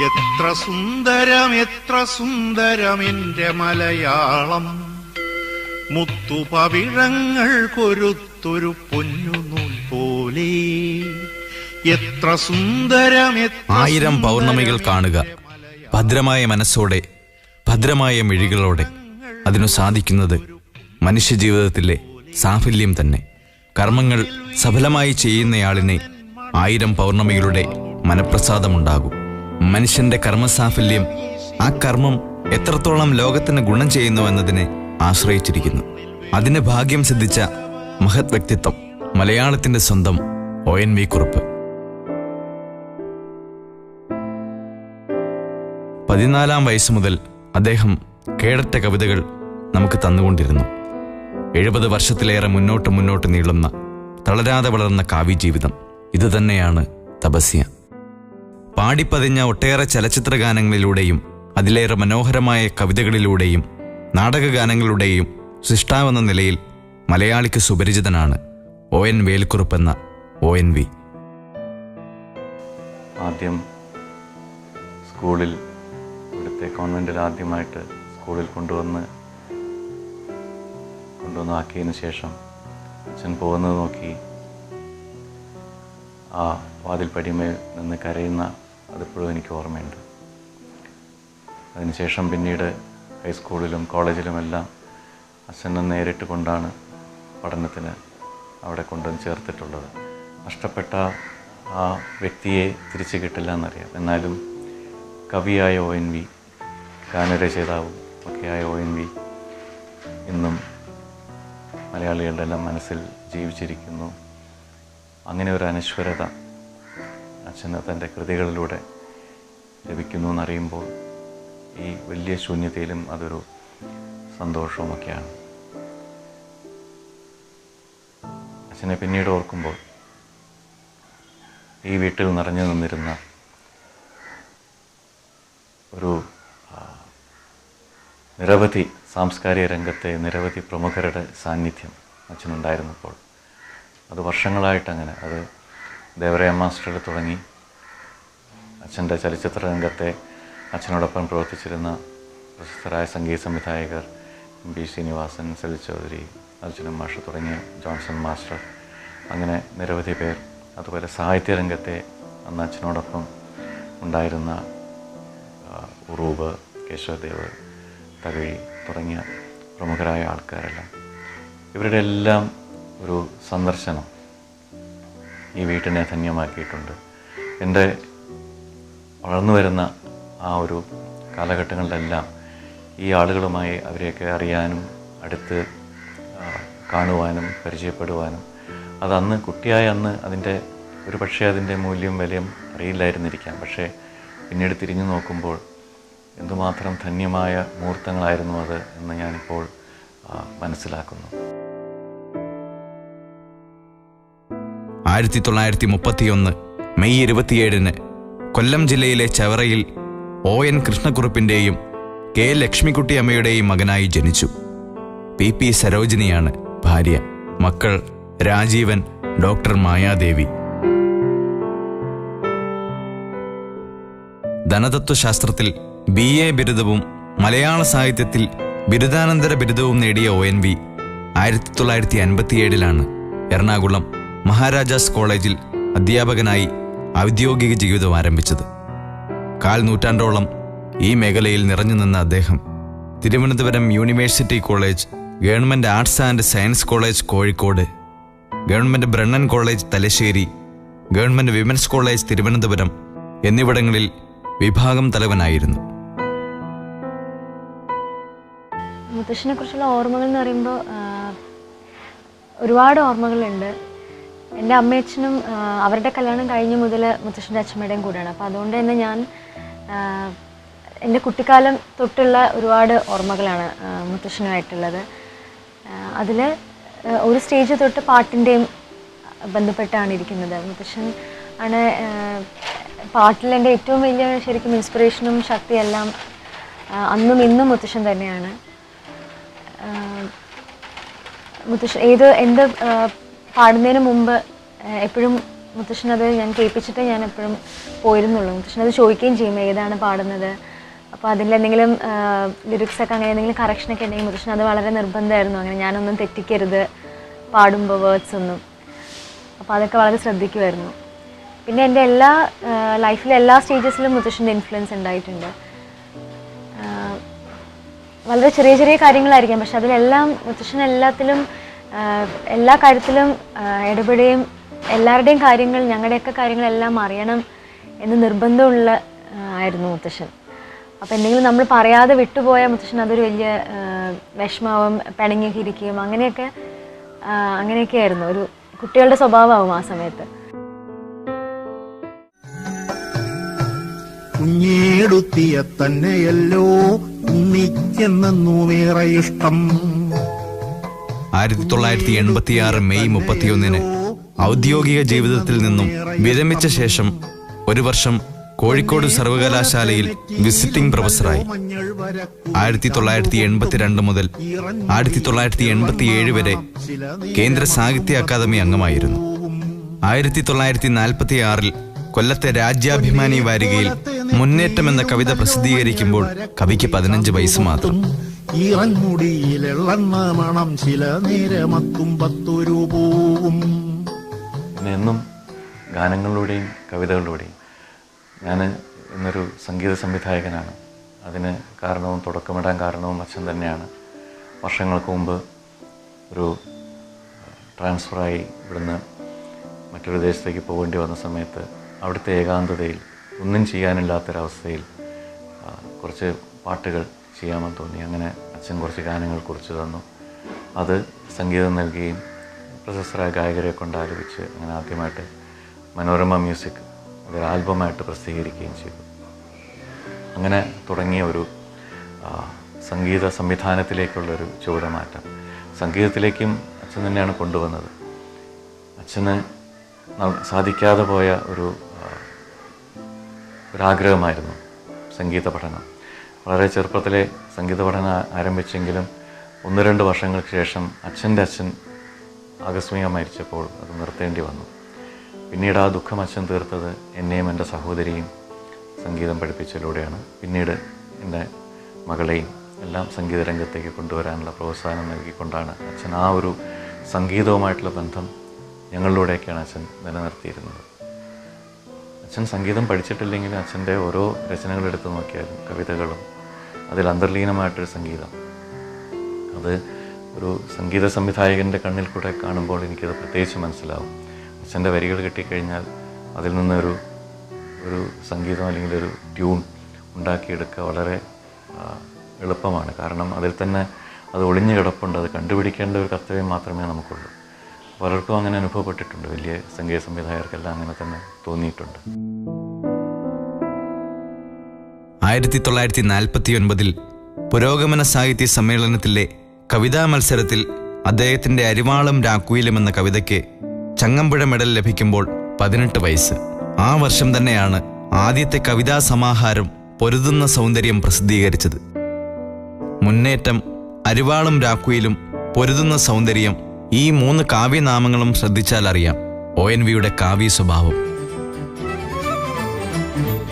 എത്ര സുന്ദരം എത്ര സുന്ദരം എന്റെ മലയാളം. മുത്തുപവിഴങ്ങൾ കൊരുത്തൊരു പൊന്നുനൂൽ പോലെ. എത്ര സുന്ദരം ആയിരം പൗർണമികൾ കാണുക. ഭദ്രമായ മനസ്സോടെ ഭദ്രമായ മിഴികളോടെ അതിനു സാധിക്കുന്നത് മനുഷ്യജീവിതത്തിലെ സാഫല്യം തന്നെ. കർമ്മങ്ങൾ സഫലമായി ചെയ്യുന്നയാളിനെ ആയിരം പൗർണമികളുടെ മനപ്രസാദമുണ്ടാകും. മനുഷ്യന്റെ കർമ്മസാഫല്യം ആ കർമ്മം എത്രത്തോളം ലോകത്തിന് ഗുണം ചെയ്യുന്നു എന്നതിനെ ആശ്രയിച്ചിരിക്കുന്നു. അതിന് ഭാഗ്യം സിദ്ധിച്ച മഹത് വ്യക്തിത്വം മലയാളത്തിന്റെ സ്വന്തം ഒ എൻ വി കുറുപ്പ്. പതിനാലാം വയസ്സ് മുതൽ അദ്ദേഹം കേടറ്റ കവിതകൾ നമുക്ക് തന്നുകൊണ്ടിരുന്നു. എഴുപത് വർഷത്തിലേറെ മുന്നോട്ട് മുന്നോട്ട് നീളുന്ന തളരാതെ വളർന്ന കാവ്യജീവിതം. ഇതുതന്നെയാണ് തപസ്യ. പാടിപ്പതിഞ്ഞ ഒട്ടേറെ ചലച്ചിത്ര ഗാനങ്ങളിലൂടെയും അതിലേറെ മനോഹരമായ കവിതകളിലൂടെയും നാടകഗാനങ്ങളുടെയും സൃഷ്ടാവെന്ന നിലയിൽ മലയാളിക്ക് സുപരിചിതനാണ് ഒ എൻ വേൽക്കുറുപ്പ് എന്ന ഒ എൻ വി. ആദ്യം സ്കൂളിൽ ഇവിടുത്തെ കോൺവെന്റിൽ ആദ്യമായിട്ട് സ്കൂളിൽ കൊണ്ടുവന്ന് കൊണ്ടുവന്നാക്കിയതിന് ശേഷം അച്ഛൻ പോകുന്നത് നോക്കി ആ വാതിൽ പടിമേൽ നിന്ന് കരയുന്ന അതിപ്പോഴും എനിക്ക് ഓർമ്മയുണ്ട്. അതിനുശേഷം പിന്നീട് ഹൈസ്കൂളിലും കോളേജിലുമെല്ലാം അച്ഛനെ നേരിട്ട് കൊണ്ടാണ് പഠനത്തിന് അവിടെ കൊണ്ടുവന്ന് ചേർത്തിട്ടുള്ളത്. നഷ്ടപ്പെട്ട ആ വ്യക്തിയെ തിരിച്ചു കിട്ടില്ല എന്നറിയാം. എന്നാലും കവിയായ ഒ എൻ വി ഗാനരചയിതാവും ഒക്കെയായ ഒ എൻ വി ഇന്നും മലയാളികളുടെ എല്ലാം മനസ്സിൽ ജീവിച്ചിരിക്കുന്നു. അങ്ങനെ ഒരു അനശ്വരത അച്ഛന് തന്റെ കൃതികളിലൂടെ ലഭിക്കുന്നു എന്നറിയുമ്പോൾ ഈ വലിയ ശൂന്യതയിലും അതൊരു സന്തോഷവുമൊക്കെയാണ്. അച്ഛനെ പിന്നീട് ഓർക്കുമ്പോൾ ഈ വീട്ടിൽ നിറഞ്ഞു നിന്നിരുന്ന ഒരു നിരവധി സാംസ്കാരിക രംഗത്തെ നിരവധി പ്രമുഖരുടെ സാന്നിധ്യം അച്ഛനുണ്ടായിരുന്നപ്പോൾ. അത് വർഷങ്ങളായിട്ടങ്ങനെ അത് ദേവരയ മാസ്റ്ററിൽ തുടങ്ങി. അച്ഛന്റെ ചലച്ചിത്ര രംഗത്തെ അച്ഛനോടൊപ്പം പ്രവർത്തിച്ചിരുന്ന പ്രശസ്തരായ സംഗീത സംവിധായകർ ബി ശ്രീനിവാസൻ സെൽ ചൗധരി അർജുനൻ മാഷ് തുടങ്ങിയ ജോൺസൺ മാസ്റ്റർ. അങ്ങനെ നിരവധി പേർ അതുപോലെ സാഹിത്യ രംഗത്തെ അന്ന് അച്ഛനോടൊപ്പം ഉണ്ടായിരുന്ന ഉറൂബ് കേശവദേവ് തകഴി തുടങ്ങിയ പ്രമുഖരായ ആൾക്കാരെല്ലാം. ഇവരുടെ എല്ലാം ഒരു സന്ദർശനം ഈ വീട്ടിനെ ധന്യമാക്കിയിട്ടുണ്ട്. എന്റെ വളർന്നു വരുന്ന ആ ഒരു കാലഘട്ടങ്ങളിലെല്ലാം ഈ ആളുകളുമായി അവരെയൊക്കെ അറിയാനും അടുത്ത് കാണുവാനും പരിചയപ്പെടുവാനും. അതന്ന് കുട്ടിയായ അന്ന് അതിന്റെ ഒരു പക്ഷേ അതിന്റെ മൂല്യം വിലയും അറിയില്ലായിരുന്നിരിക്കാം. പക്ഷേ പിന്നീട് തിരിഞ്ഞു നോക്കുമ്പോൾ എന്തുമാത്രം ധന്യമായ മുഹൂർത്തങ്ങളായിരുന്നു അത് എന്ന് ഞാനിപ്പോൾ മനസ്സിലാക്കുന്നു. ആയിരത്തി തൊള്ളായിരത്തി മുപ്പത്തിയൊന്ന് മെയ് ഇരുപത്തിയേഴിന് കൊല്ലം ജില്ലയിലെ ചവറയിൽ ഒ എൻ കൃഷ്ണക്കുറുപ്പിന്റെയും കെ ലക്ഷ്മിക്കുട്ടി അമ്മയുടെയും മകനായി ജനിച്ചു. പി പി സരോജിനിയാണ് ഭാര്യ. മക്കൾ രാജീവൻ ഡോക്ടർ മായാദേവി. ധനതത്വശാസ്ത്രത്തിൽ ബി എ ബിരുദവും മലയാള സാഹിത്യത്തിൽ ബിരുദാനന്തര ബിരുദവും നേടിയ ഒ എൻ വി ആയിരത്തി തൊള്ളായിരത്തി അൻപത്തിയേഴിലാണ് എറണാകുളം മഹാരാജാസ് കോളേജിൽ അധ്യാപകനായി ഔദ്യോഗിക ജീവിതം ആരംഭിച്ചത്. കാൽ നൂറ്റാണ്ടോളം ഈ മേഖലയിൽ നിറഞ്ഞു നിന്ന അദ്ദേഹം Thiruvananthapuram university college government arts and science college Kozhikode government Brennen college Thalassery government women's college Thiruvananthapuram എന്നിവിടങ്ങളിൽ വിഭാഗം തലവനായിരുന്നു. മുത്തശ്ശിനെ കുറിച്ചുള്ള ഓർമ്മകൾ എന്ന് പറയുമ്പോൾ ഒരുപാട് ഓർമ്മകളുണ്ട്. എന്റെ അമ്മയച്ഛനും അവരുടെ കല്യാണം കഴിഞ്ഞ മുതൽ മുത്തശ്ശന്റെ അച്ഛമ്മയുടെയും കൂടെയാണ്. അപ്പോൾ അതുകൊണ്ട് തന്നെ ഞാൻ എന്റെ കുട്ടിക്കാലം തൊട്ടുള്ള ഒരുപാട് ഓർമ്മകളാണ് മുത്തശ്ശനുമായിട്ടുള്ളത്. അതിൽ ഒരു സ്റ്റേജ് തൊട്ട് പാട്ടിന്റെയും ബന്ധപ്പെട്ടാണ് ഇരിക്കുന്നത്. മുത്തശ്ശൻ ആണ് പാട്ടിൽ എന്റെ ഏറ്റവും വലിയ ശരിക്കും ഇൻസ്പിറേഷനും ശക്തിയെല്ലാം അന്നും ഇന്നും മുത്തശ്ശൻ തന്നെയാണ്. മുത്തശ്ശൻ ഏത് എന്ത് പാടുന്നതിന് മുമ്പ് എപ്പോഴും മുത്തശ്ശനത് ഞാൻ കേൾപ്പിച്ചിട്ട് ഞാൻ എപ്പോഴും പോയിരുന്നുള്ളൂ. മുത്തശ്ശനത് ചോദിക്കുകയും ചെയ്യും ഏതാണ് പാടുന്നത്? അപ്പോൾ അതിൽ എന്തെങ്കിലും ലിറിക്സ് ഒക്കെ അങ്ങനെ എന്തെങ്കിലും കറക്ഷനൊക്കെ ഉണ്ടെങ്കിൽ മുത്തശ്ശൻ അത് വളരെ നിർബന്ധമായിരുന്നു. അങ്ങനെ ഞാനൊന്നും തെറ്റിക്കരുത് പാടുമ്പോൾ വേർഡ്സ് ഒന്നും. അപ്പോൾ അതൊക്കെ വളരെ ശ്രദ്ധിക്കുമായിരുന്നു. പിന്നെ എന്റെ എല്ലാ ലൈഫിലെ എല്ലാ സ്റ്റേജസിലും മുത്തശ്ശന്റെ ഇൻഫ്ലുവൻസ് ഉണ്ടായിട്ടുണ്ട്. വളരെ ചെറിയ ചെറിയ കാര്യങ്ങളായിരിക്കാം പക്ഷെ അതിലെല്ലാം മുത്തശ്ശൻ എല്ലാത്തിലും എല്ലാ കാര്യത്തിലും ഇടപെടുകയും എല്ലാവരുടെയും കാര്യങ്ങൾ ഞങ്ങളുടെയൊക്കെ കാര്യങ്ങളെല്ലാം അറിയണം എന്ന് നിർബന്ധമുള്ള ആയിരുന്നു മുത്തശ്ശൻ. അപ്പോൾ എന്തെങ്കിലും നമ്മൾ പറയാതെ വിട്ടുപോയ മുത്തശ്ശൻ അതൊരു വലിയ വിഷമാവും പിണങ്ങിയൊക്കെ ഇരിക്കുകയും അങ്ങനെയൊക്കെ അങ്ങനെയൊക്കെ ആയിരുന്നു. ഒരു കുട്ടികളുടെ സ്വഭാവമാവും ആ സമയത്ത്. കുഞ്ഞേടുത്തിയ തന്നെയല്ലോ ഉണ്ണിക്കെന്നൂവേറെ ഇഷ്ടം. ആയിരത്തി തൊള്ളായിരത്തി എൺപത്തിയാറ് മെയ് മുപ്പത്തിയൊന്നിന് ഔദ്യോഗിക ജീവിതത്തിൽ നിന്നും വിരമിച്ച ശേഷം ഒരു വർഷം കോഴിക്കോട് സർവകലാശാലയിൽ വിസിറ്റിംഗ് പ്രൊഫസറായി. ആയിരത്തി തൊള്ളായിരത്തി എൺപത്തിരണ്ട് മുതൽ ആയിരത്തി തൊള്ളായിരത്തി എൺപത്തിയേഴ് വരെ കേന്ദ്ര സാഹിത്യ അക്കാദമി അംഗമായിരുന്നു. ആയിരത്തി തൊള്ളായിരത്തി നാൽപ്പത്തി ആറിൽ കൊല്ലത്തെ രാജ്യാഭിമാനി വാരികയിൽ മുന്നേറ്റം എന്ന കവിത പ്രസിദ്ധീകരിക്കുമ്പോൾ കവിക്ക് പതിനഞ്ച് വയസ്സ് മാത്രം. ഈറൻമുടിയിലെള്ളെണ്ണ മണം ചില നേരമത്തും പത്തൊരു പൂവും. എന്നും ഗാനങ്ങളിലൂടെയും കവിതകളിലൂടെയും ഞാൻ ഇന്നൊരു സംഗീത സംവിധായകനാണ്. അതിന് കാരണവും തുടക്കമിടാൻ കാരണവും അച്ഛൻ തന്നെയാണ്. വർഷങ്ങൾക്ക് മുമ്പ് ഒരു ട്രാൻസ്ഫറായി ഇവിടുന്ന് മറ്റൊരു ദേശത്തേക്ക് പോകേണ്ടി വന്ന സമയത്ത് അവിടുത്തെ ഏകാന്തതയിൽ ഒന്നും ചെയ്യാനില്ലാത്തൊരവസ്ഥയിൽ കുറച്ച് പാട്ടുകൾ ചെയ്യാമെന്ന് തോന്നി. അങ്ങനെ അച്ഛൻ കുറച്ച് ഗാനങ്ങൾ കുറിച്ച് തന്നു. അത് സംഗീതം നൽകുകയും പ്രശസ്തരായ ഗായകരെ കൊണ്ട് ആലപിച്ച് അങ്ങനെ ആദ്യമായിട്ട് മനോരമ മ്യൂസിക് അതൊരു ആൽബമായിട്ട് പ്രസിദ്ധീകരിക്കുകയും ചെയ്തു. അങ്ങനെ തുടങ്ങിയ ഒരു സംഗീത സംവിധാനത്തിലേക്കുള്ളൊരു ചുവടുമാറ്റം. സംഗീതത്തിലേക്കും അച്ഛൻ തന്നെയാണ് കൊണ്ടുവന്നത്. അച്ഛന് സാധിക്കാതെ പോയ ഒരു ഒരാഗ്രഹമായിരുന്നു സംഗീത പഠനം. വളരെ ചെറുപ്പത്തിലെ സംഗീത പഠനം ആരംഭിച്ചെങ്കിലും ഒന്ന് രണ്ട് വർഷങ്ങൾക്ക് ശേഷം അച്ഛന്റെ അച്ഛൻ ആകസ്മികം മരിച്ചപ്പോൾ അത് നിർത്തേണ്ടി വന്നു. പിന്നീട് ആ ദുഃഖം അച്ഛൻ തീർത്തത് എന്നെയും എന്റെ സഹോദരിയും സംഗീതം പഠിപ്പിച്ചതിലൂടെയാണ്. പിന്നീട് എന്റെ മകളെയും എല്ലാം സംഗീത രംഗത്തേക്ക് കൊണ്ടുവരാനുള്ള പ്രോത്സാഹനം നൽകിക്കൊണ്ടാണ് അച്ഛൻ ആ ഒരു സംഗീതവുമായിട്ടുള്ള ബന്ധം ഞങ്ങളിലൂടെയൊക്കെയാണ് അച്ഛൻ നിലനിർത്തിയിരുന്നത്. അച്ഛൻ സംഗീതം പഠിച്ചിട്ടില്ലെങ്കിലും അച്ഛന്റെ ഓരോ രചനകളെടുത്ത് നോക്കിയാലും കവിതകളും അതിൽ അന്തർലീനമായിട്ടൊരു സംഗീതം. അത് ഒരു സംഗീത സംവിധായകന്റെ കണ്ണിൽ കൂടെ കാണുമ്പോൾ എനിക്കത് പ്രത്യേകിച്ച് മനസ്സിലാവും. അച്ഛന്റെ വരികൾ കിട്ടിക്കഴിഞ്ഞാൽ അതിൽ നിന്നൊരു ഒരു സംഗീതം അല്ലെങ്കിൽ ഒരു ട്യൂൺ ഉണ്ടാക്കിയെടുക്കുക വളരെ എളുപ്പമാണ്. കാരണം അതിൽ തന്നെ അത് ഒളിഞ്ഞു കിടപ്പുണ്ട്. അത് കണ്ടുപിടിക്കേണ്ട ഒരു കർത്തവ്യം മാത്രമേ നമുക്കുള്ളൂ. പലർക്കും അങ്ങനെ അനുഭവപ്പെട്ടിട്ടുണ്ട്. വലിയ സംഗീത സംവിധായകർക്കെല്ലാം അങ്ങനെ തന്നെ തോന്നിയിട്ടുണ്ട്. ആയിരത്തി തൊള്ളായിരത്തി നാൽപ്പത്തി ഒൻപതിൽ പുരോഗമന സാഹിത്യ സമ്മേളനത്തിലെ കവിതാ മത്സരത്തിൽ അദ്ദേഹത്തിന്റെ അരിവാളും രാക്കുയിലും എന്ന കവിതയ്ക്ക് ചങ്ങമ്പുഴ മെഡൽ ലഭിക്കുമ്പോൾ പതിനെട്ട് വയസ്സ്. ആ വർഷം തന്നെയാണ് ആദ്യത്തെ കവിതാ സമാഹാരം പൊരുതുന്ന സൗന്ദര്യം പ്രസിദ്ധീകരിച്ചത്. മുന്നേറ്റം അരിവാളും രാക്കുയിലും പൊരുതുന്ന സൗന്ദര്യം ഈ മൂന്ന് കാവ്യനാമങ്ങളും ശ്രദ്ധിച്ചാൽ അറിയാം ഒ എൻ വിയുടെ കാവ്യ സ്വഭാവം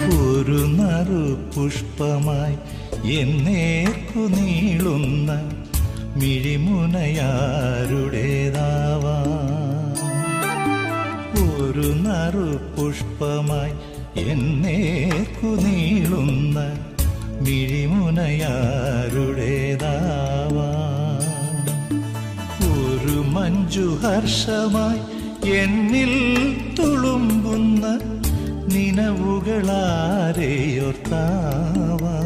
ഒരു നറു പുഷ്പമായി എന്നേക്കു നീളുന്ന മിഴിമുനയാരുടേതാവാ. ഒരു നറു പുഷ്പമായി എന്നേക്കു നീളുന്ന മിഴിമുനയാരുടേതാവാ. ഒരു മഞ്ജുഹർഷമായി എന്നിൽ തുളുമ്പുന്ന നിനവുകളാരെയോർത്താവാ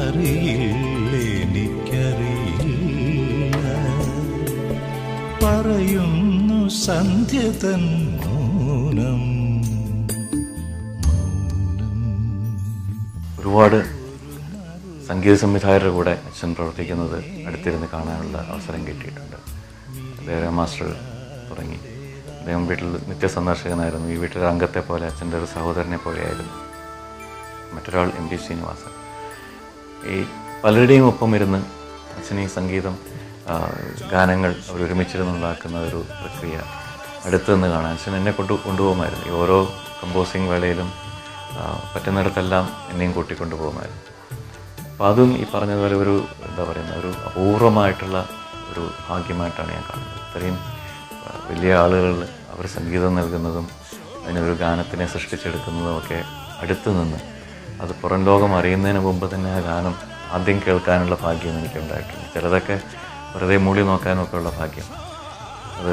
അറിയില്ലെനിക്കറിയില്ല പറയുന്നു സന്ധ്യ തൻ മൗനം. ഒരുപാട് സംഗീത സംവിധായകരുടെ കൂടെ അച്ഛൻ പ്രവർത്തിക്കുന്നത് അടുത്തിരുന്ന് കാണാനുള്ള അവസരം കിട്ടിയിട്ടുണ്ട്. ദേവ മാസ്റ്റർ തുടങ്ങി. അദ്ദേഹം വീട്ടിൽ നിത്യസന്ദർശകനായിരുന്നു. ഈ വീട്ടിലെ അംഗത്തെ പോലെ അച്ഛന്റെ ഒരു സഹോദരനെ പോലെയായിരുന്നു. മറ്റൊരാൾ എം ടി ശ്രീനിവാസൻ. ഈ പലരുടെയും ഒപ്പം ഇരുന്ന് അച്ഛൻ ഈ സംഗീതം ഗാനങ്ങൾ അവർ ഒരുമിച്ചിരുന്നുണ്ടാക്കുന്ന ഒരു പ്രക്രിയ അടുത്തു നിന്ന് കാണാൻ അച്ഛൻ എന്നെ കൊണ്ടു കൊണ്ടുപോകുമായിരുന്നു. ഈ ഓരോ കമ്പോസിങ് വേളയിലും പറ്റുന്നിടത്തെല്ലാം എന്നെയും കൂട്ടിക്കൊണ്ടു പോകുമായിരുന്നു അപ്പോൾ അതും ഈ പറഞ്ഞതുപോലെ ഒരു എന്താ പറയുന്ന ഒരു അപൂർവമായിട്ടുള്ള ഒരു ഭാഗ്യമായിട്ടാണ് ഞാൻ കാണുന്നത്. ഇത്രയും വലിയ ആളുകൾ അവർ സംഗീതം നൽകുന്നതും അതിനൊരു ഗാനത്തിനെ സൃഷ്ടിച്ചെടുക്കുന്നതും ഒക്കെ അടുത്തു നിന്ന്. അത് പുറം ലോകം അറിയുന്നതിന് മുമ്പ് തന്നെ ആ ഗാനം ആദ്യം കേൾക്കാനുള്ള ഭാഗ്യം എനിക്ക് ഉണ്ടായിട്ടുണ്ട് ചിലതൊക്കെ വെറുതെ മൂളി നോക്കാനൊക്കെ ഉള്ള ഭാഗ്യം. അത്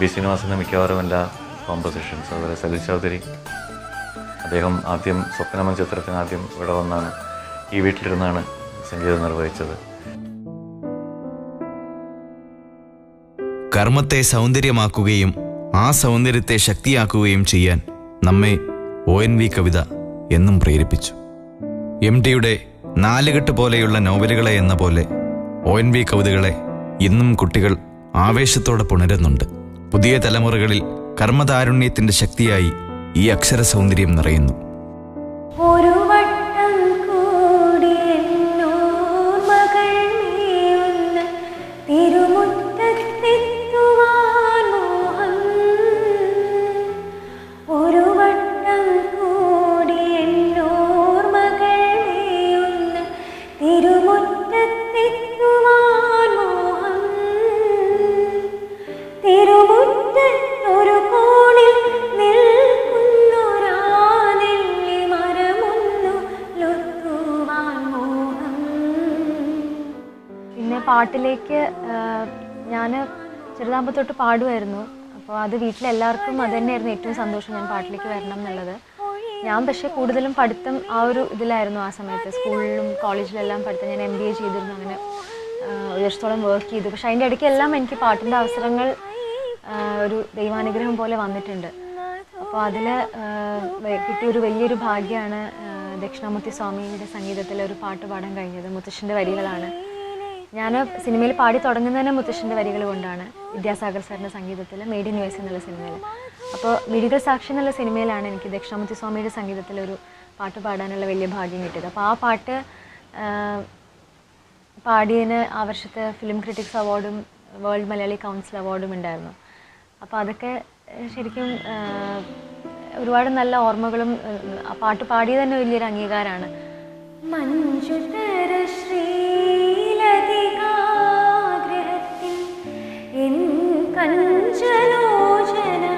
ബി ശ്രീനിവാസന്റെ മിക്കവാറും എല്ലാ കോമ്പോസിഷൻസ് അതുപോലെ സലിൽ ചൗധരി. അദ്ദേഹം ആദ്യം സ്വപ്നമൻ ചിത്രത്തിന് ആദ്യം ഇവിടെ വന്നാണ്. ഈ വീട്ടിലിരുന്നാണ് സംഗീതം നിർവഹിച്ചത്. കർമ്മത്തെ സൗന്ദര്യമാക്കുകയും ആ സൗന്ദര്യത്തെ ശക്തിയാക്കുകയും ചെയ്യാൻ നമ്മെ ഒ എൻ വി കവിത എന്നും പ്രേരിപ്പിച്ചു. എം ടിയുടെ നാലുകെട്ട് പോലെയുള്ള നോവലുകളെ എന്ന പോലെ ഒ എൻ വി കവിതകളെ ഇന്നും കുട്ടികൾ ആവേശത്തോടെ പുണരുന്നുണ്ട്. പുതിയ തലമുറകളിൽ കർമ്മതാരുണ്യത്തിന്റെ ശക്തിയായി ഈ അക്ഷര സൗന്ദര്യം നിറയുന്നു. ഒരു പാട്ടിലേക്ക് ഞാൻ ചെറുതാകുമ്പോൾ തൊട്ട് പാടുമായിരുന്നു അപ്പോൾ അത് വീട്ടിലെല്ലാവർക്കും അത് തന്നെയായിരുന്നു ഏറ്റവും സന്തോഷം ഞാൻ പാട്ടിലേക്ക് വരണം എന്നുള്ളത്. ഞാൻ പക്ഷേ കൂടുതലും പഠിത്തം ആ ഒരു ഇതിലായിരുന്നു ആ സമയത്ത്. സ്കൂളിലും കോളേജിലെല്ലാം പഠിത്തം ഞാൻ എം ബി എ ചെയ്തിരുന്നു. അങ്ങനെ ഒരു വർഷത്തോളം വർക്ക് ചെയ്തു. പക്ഷേ അതിന്റെ ഇടയ്ക്ക് എല്ലാം എനിക്ക് പാട്ടിന്റെ അവസരങ്ങൾ ഒരു ദൈവാനുഗ്രഹം പോലെ വന്നിട്ടുണ്ട്. അപ്പോൾ അതിൽ കിട്ടിയ ഒരു വലിയൊരു ഭാഗ്യമാണ് ദക്ഷിണാമൂർത്തി സ്വാമിയുടെ സംഗീതത്തിൽ ഒരു പാട്ട് പാടാൻ കഴിഞ്ഞത്. മുത്തശ്ശന്റെ വരികളാണ്. ഞാൻ സിനിമയിൽ പാടി തുടങ്ങുന്നതന്നെ മുത്തശ്ശന്റെ വരികൾ കൊണ്ടാണ് വിദ്യാസാഗർ സാറിന്റെ സംഗീതത്തിൽ മെയ്ഡ് ഇൻ യു എസ് എന്നുള്ള സിനിമയിൽ അപ്പോൾ മിഴികൾ സാക്ഷി എന്നുള്ള സിനിമയിലാണ് എനിക്ക് ദക്ഷിണാമൂർത്തി സ്വാമിയുടെ സംഗീതത്തിൽ ഒരു പാട്ട് പാടാനുള്ള വലിയ ഭാഗ്യം കിട്ടിയത്. അപ്പോൾ ആ പാട്ട് പാടിയതിന് ആ വർഷത്തെ ഫിലിം ക്രിറ്റിക്സ് അവാർഡും വേൾഡ് മലയാളി കൗൺസിൽ അവാർഡും ഉണ്ടായിരുന്നു. അപ്പോൾ അതൊക്കെ ശരിക്കും ഒരുപാട് നല്ല ഓർമ്മകളും ആ പാട്ട് പാടിയത് തന്നെ വലിയൊരു അംഗീകാരമാണ്. മഞ്ജുതര ശ്രീലതികാഗ്രഹത്തിൽ एकाग्रहतिं गृहस्य कञ्चलोचना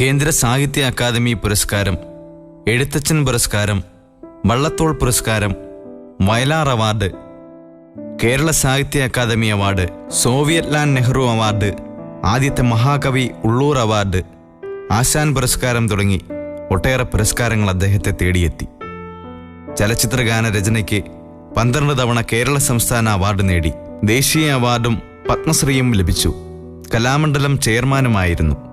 കേന്ദ്ര സാഹിത്യ അക്കാദമി പുരസ്കാരം എഴുത്തച്ഛൻ പുരസ്കാരം വള്ളത്തോൾ പുരസ്കാരം Vayalar award Kerala Sahitya Akademi award Soviet land Nehru award ആദ്യത്തെ മഹാകവി ഉള്ളൂർ അവാർഡ് ആശാൻ പുരസ്കാരം തുടങ്ങി ഒട്ടേറെ പുരസ്കാരങ്ങൾ അദ്ദേഹത്തെ തേടിയെത്തി. ചലച്ചിത്ര ഗാന രചനയ്ക്ക് പന്ത്രണ്ട് തവണ കേരള സംസ്ഥാന അവാർഡ് നേടി. ദേശീയ അവാർഡും പത്മശ്രീയും ലഭിച്ചു. കലാമണ്ഡലം ചെയർമാനുമായിരുന്നു.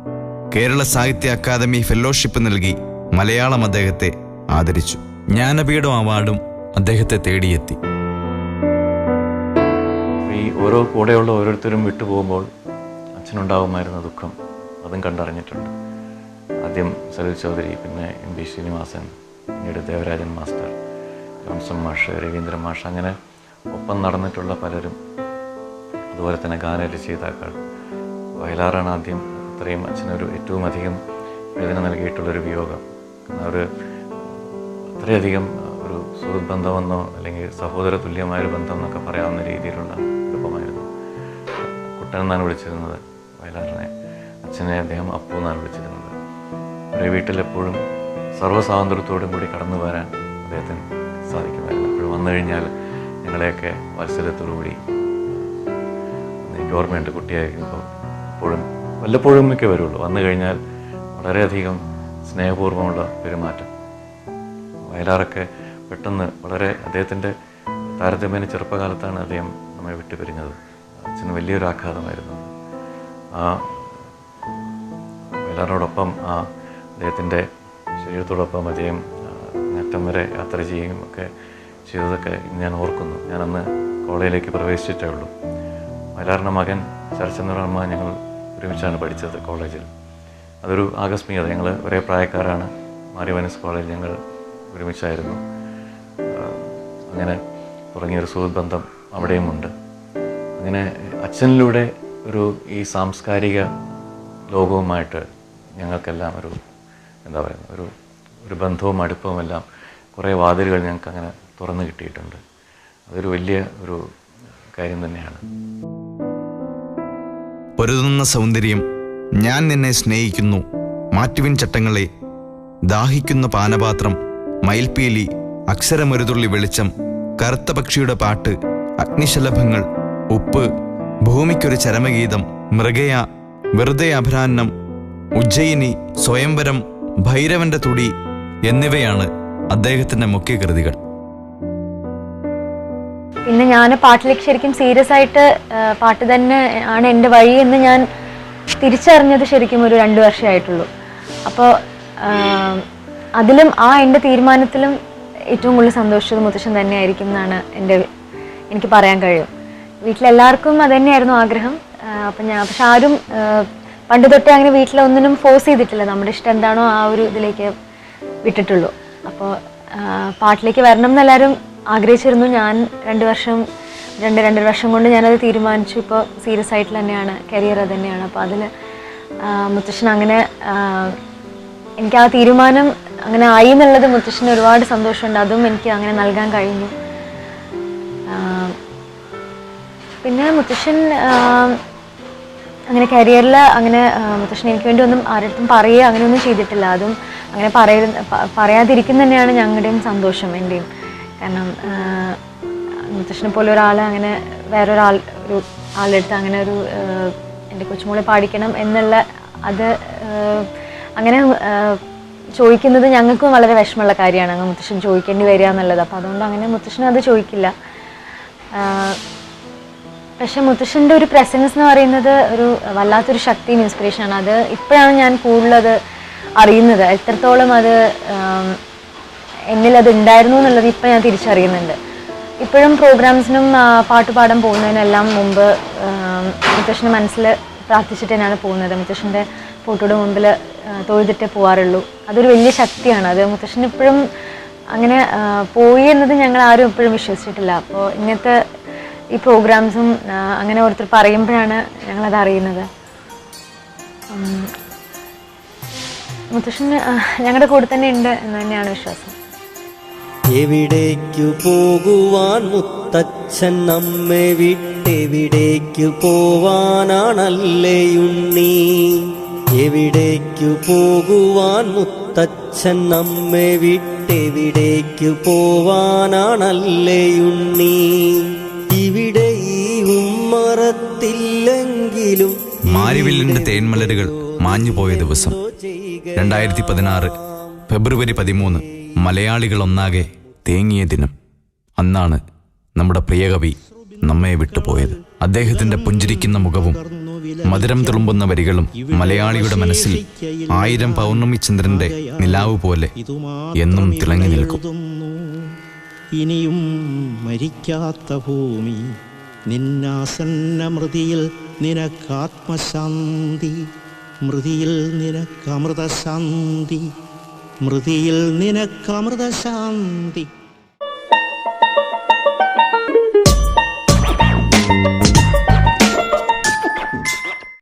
കേരള സാഹിത്യ അക്കാദമി ഫെലോഷിപ്പ് നൽകി മലയാളം അദ്ദേഹത്തെ ആദരിച്ചു. ജ്ഞാനപീഠം അവാർഡും അദ്ദേഹത്തെ തേടിയെത്തി. ഈ ഓരോ കൂടെയുള്ള ഓരോരുത്തരും വിട്ടുപോകുമ്പോൾ അച്ഛനുണ്ടാകുമായിരുന്ന ദുഃഖം അതും കണ്ടറിഞ്ഞിട്ടുണ്ട്. ആദ്യം സലിൽ ചൗധരി പിന്നെ എം പി ശ്രീനിവാസൻ പിന്നീട് ദേവരാജൻ മാസ്റ്റർ ജോൺസൺ മാഷ് രവീന്ദ്രൻ മാഷ് അങ്ങനെ ഒപ്പം നടന്നിട്ടുള്ള പലരും അതുപോലെ തന്നെ ഗാനരചയിതാക്കൾ. വയലാറാണ് ആദ്യം അത്രയും അച്ഛനൊരു ഏറ്റവും അധികം വേദന നൽകിയിട്ടുള്ളൊരു വിയോഗം. കാരണം ഒരു അത്രയധികം ഒരു സുഹൃത്ത് ബന്ധമെന്നോ അല്ലെങ്കിൽ സഹോദര തുല്യമായൊരു ബന്ധം എന്നൊക്കെ പറയാവുന്ന രീതിയിലുള്ള കുടുംബമായിരുന്നു കുട്ടൻ എന്നാണ് വിളിച്ചിരുന്നത് വയലാറിനെ അച്ഛനെ അദ്ദേഹം അപ്പു എന്നാണ് വിളിച്ചിരുന്നത്. ഒരു വീട്ടിലെപ്പോഴും സർവസ്വാതന്ത്ര്യത്തോടും കൂടി കടന്നു വരാൻ അദ്ദേഹത്തിന് സാധിക്കുമായിരുന്നു. അപ്പോഴും വന്നു കഴിഞ്ഞാൽ ഞങ്ങളെയൊക്കെ വാത്സല്യത്തോടു കൂടി എനിക്ക് ഓർമ്മയുണ്ട് കുട്ടിയായിരിക്കുമ്പോൾ എപ്പോഴും വല്ലപ്പോഴും ഒക്കെ വരുള്ളൂ. വന്നു കഴിഞ്ഞാൽ വളരെയധികം സ്നേഹപൂർവമുള്ള പെരുമാറ്റം. വയലാറൊക്കെ പെട്ടെന്ന് വളരെ അദ്ദേഹത്തിന്റെ താരതമ്യേന ചെറുപ്പകാലത്താണ് അദ്ദേഹം നമ്മെ വിട്ടു പിരിഞ്ഞത് അച്ഛന് വലിയൊരു ആഘാതമായിരുന്നു. ആ വയലാറിനോടൊപ്പം ആ അദ്ദേഹത്തിന്റെ ശരീരത്തോടൊപ്പം അദ്ദേഹം നേട്ടം വരെ യാത്ര ചെയ്യുകയും ഒക്കെ ചെയ്തതൊക്കെ ഞാൻ ഓർക്കുന്നു. ഞാനന്ന് കോളേജിലേക്ക് പ്രവേശിച്ചിട്ടേ ഉള്ളൂ. വയലാറിന്റെ മകൻ ശരചന്ദ്രവർമ്മ ഞങ്ങൾ ഒരുമിച്ചാണ് പഠിച്ചത് കോളേജിൽ. അതൊരു ആകസ്മികത. ഞങ്ങൾ ഒരേ പ്രായക്കാരാണ്. മാരിവനസ് കോളേജ് ഞങ്ങൾ ഒരുമിച്ചായിരുന്നു. അങ്ങനെ തുടങ്ങിയൊരു സുഹൃത്ത് ബന്ധം അവിടെയുമുണ്ട്. അങ്ങനെ അച്ഛനിലൂടെ ഒരു ഈ സാംസ്കാരിക ലോകവുമായിട്ട് ഞങ്ങൾക്കെല്ലാം ഒരു എന്താ പറയുക ഒരു ഒരു ബന്ധവും അടുപ്പവും എല്ലാം കുറേ വാതിലുകൾ ഞങ്ങൾക്ക് അങ്ങനെ തുറന്നു കിട്ടിയിട്ടുണ്ട്. അതൊരു വലിയ ഒരു കാര്യം തന്നെയാണ്. പൊരുതുന്ന സൗന്ദര്യം ഞാൻ നിന്നെ സ്നേഹിക്കുന്നു. മാറ്റുവിൻ ചട്ടങ്ങളെ. ദാഹിക്കുന്ന പാനപാത്രം മയിൽപ്പീലി അക്ഷരമൊരുതുള്ളി വെളിച്ചം കറുത്ത പക്ഷിയുടെ പാട്ട് അഗ്നിശലഭങ്ങൾ ഉപ്പ് ഭൂമിക്കൊരു ചരമഗീതം മൃഗയ വെറുതെ അപരാഹ്നം ഉജ്ജയിനി സ്വയംവരം ഭൈരവന്റെ തുടി എന്നിവയാണ് അദ്ദേഹത്തിന്റെ മുഖ്യ കൃതികൾ പിന്നെ ഞാൻ പാട്ടിലേക്ക് ശരിക്കും സീരിയസ് ആയിട്ട് പാട്ട് തന്നെ ആണ് എന്റെ വഴി എന്ന് ഞാൻ തിരിച്ചറിഞ്ഞത് ശരിക്കും ഒരു രണ്ട് വർഷമായിട്ടുള്ളൂ അപ്പോൾ അതിലും ആ എന്റെ തീരുമാനത്തിലും ഏറ്റവും കൂടുതൽ സന്തോഷിച്ചത് മുത്തശ്ശൻ തന്നെയായിരിക്കും എന്നാണ് എന്റെ എനിക്ക് പറയാൻ കഴിയും. വീട്ടിലെല്ലാവർക്കും അത് തന്നെയായിരുന്നു ആഗ്രഹം. അപ്പം ഞാൻ പക്ഷെ ആരും പണ്ട് തൊട്ടേ അങ്ങനെ വീട്ടിലൊന്നിനും ഫോഴ്സ് ചെയ്തിട്ടില്ല. നമ്മുടെ ഇഷ്ടം എന്താണോ ആ ഒരു ഇതിലേക്ക് വിട്ടിട്ടുള്ളൂ. അപ്പോൾ പാട്ടിലേക്ക് വരണം എന്നെല്ലാവരും ആഗ്രഹിച്ചിരുന്നു. ഞാൻ രണ്ട് വർഷം രണ്ട് രണ്ടര വർഷം കൊണ്ട് ഞാനത് തീരുമാനിച്ചു. ഇപ്പോൾ സീരിയസ് ആയിട്ട് തന്നെയാണ് കരിയർ അത് തന്നെയാണ്. അപ്പോൾ അതിൽ മുത്തശ്ശൻ അങ്ങനെ എനിക്ക് ആ തീരുമാനം അങ്ങനെ ആയി എന്നുള്ളത് മുത്തശ്ശന് ഒരുപാട് സന്തോഷമുണ്ട്. അതും എനിക്ക് അങ്ങനെ നൽകാൻ കഴിഞ്ഞു. പിന്നെ മുത്തശ്ശൻ അങ്ങനെ കരിയറിൽ അങ്ങനെ മുത്തശ്ശൻ എനിക്ക് വേണ്ടി ഒന്നും ആരുടെ പറയുക അങ്ങനെയൊന്നും ചെയ്തിട്ടില്ല. അതും അങ്ങനെ പറയ പ- പറയാതിരിക്കുന്ന തന്നെയാണ് ഞങ്ങളുടെയും സന്തോഷം എന്റെയും കാരണം മുത്തശ്ശനെ പോലെ ഒരാൾ അങ്ങനെ വേറൊരാൾ ഒരു ആളുടെ അടുത്ത് അങ്ങനെ ഒരു എന്റെ കൊച്ചുമോളെ പാടിക്കണം എന്നുള്ള അത് അങ്ങനെ ചോദിക്കുന്നത് ഞങ്ങൾക്കും വളരെ വിഷമമുള്ള കാര്യമാണ്. അങ്ങ് മുത്തശ്ശൻ ചോദിക്കേണ്ടി വരിക എന്നുള്ളത്. അപ്പോൾ അതുകൊണ്ട് അങ്ങനെ മുത്തശ്ശനും അത് ചോദിക്കില്ല. പക്ഷെ മുത്തശ്ശന്റെ ഒരു പ്രസൻസ് എന്ന് പറയുന്നത് ഒരു വല്ലാത്തൊരു ശക്തിയും ഇൻസ്പിറേഷനാണ് അത് ഇപ്പോഴാണ് ഞാൻ കൂടുതലത് അറിയുന്നത്. എത്രത്തോളം അത് എന്നിൽ അത് ഉണ്ടായിരുന്നു എന്നുള്ളത് ഇപ്പം ഞാൻ തിരിച്ചറിയുന്നുണ്ട്. ഇപ്പോഴും പ്രോഗ്രാംസിനും പാട്ടുപാടാൻ പാട്ട് പാടാൻ പോകുന്നതിനെല്ലാം മുമ്പ് മുത്തശ്ശന്റെ മനസ്സിൽ പ്രാർത്ഥിച്ചിട്ട് തന്നെയാണ് പോകുന്നത്. മുത്തശ്ശന്റെ ഫോട്ടോയുടെ മുമ്പിൽ തൊഴുതിട്ടേ പോകാറുള്ളൂ അതൊരു വലിയ ശക്തിയാണ്. അത് മുത്തശ്ശൻ ഇപ്പോഴും അങ്ങനെ പോയി എന്നത് ഞങ്ങൾ ആരും ഇപ്പോഴും വിശ്വസിച്ചിട്ടില്ല. അപ്പോൾ ഇങ്ങനത്തെ ഈ പ്രോഗ്രാംസും അങ്ങനെ ഓരോരുത്തർ പറയുമ്പോഴാണ് ഞങ്ങളത് അറിയുന്നത്. മുത്തശ്ശൻ ഞങ്ങളുടെ കൂടെ തന്നെ ഉണ്ട് എന്ന് തന്നെയാണ് വിശ്വാസം. എവിടേക്കു പോകുവാൻ മുത്തച്ഛൻ നമ്മെ വിട്ടെവിടേക്കു പോവാനാണല്ലേയുണ്ണി എവിടേക്കു പോകുവാൻ മുത്തച്ഛൻ നമ്മെ വിട്ടെവിടേക്കു പോവാനാണല്ലേയുണ്ണി ഇവിടെ ഈ ഉമ്മറത്തില്ലെങ്കിലും മാരിവില്ലിന്റെ തേൻമലരുകൾ മാഞ്ഞുപോയ ദിവസം രണ്ടായിരത്തി പതിനാറ് ഫെബ്രുവരി പതിമൂന്ന് മലയാളികൾ ഒന്നാകെ തേങ്ങിയ ദിനം അന്നാണ് നമ്മുടെ പ്രിയകവി നമ്മെ വിട്ടുപോയത്. അദ്ദേഹത്തിന്റെ പുഞ്ചിരിക്കുന്ന മുഖവും മധുരം തുളുമ്പുന്ന വരികളും മലയാളിയുടെ മനസ്സിൽ ആയിരം പൗർണമി ചന്ദ്രന്റെ നിലാവ് പോലെ എന്നും തിളങ്ങി നിൽക്കും. ഇനിയും മരിക്കാത്ത ഭൂമി നിന്നാസന്ന മൃതിയിൽ നിനക്കാത്മശാന്തി മൃതിയിൽ നിനക്കമൃതശാന്തി മൃതിയിൽ നിനക്കമൃതശാന്തി.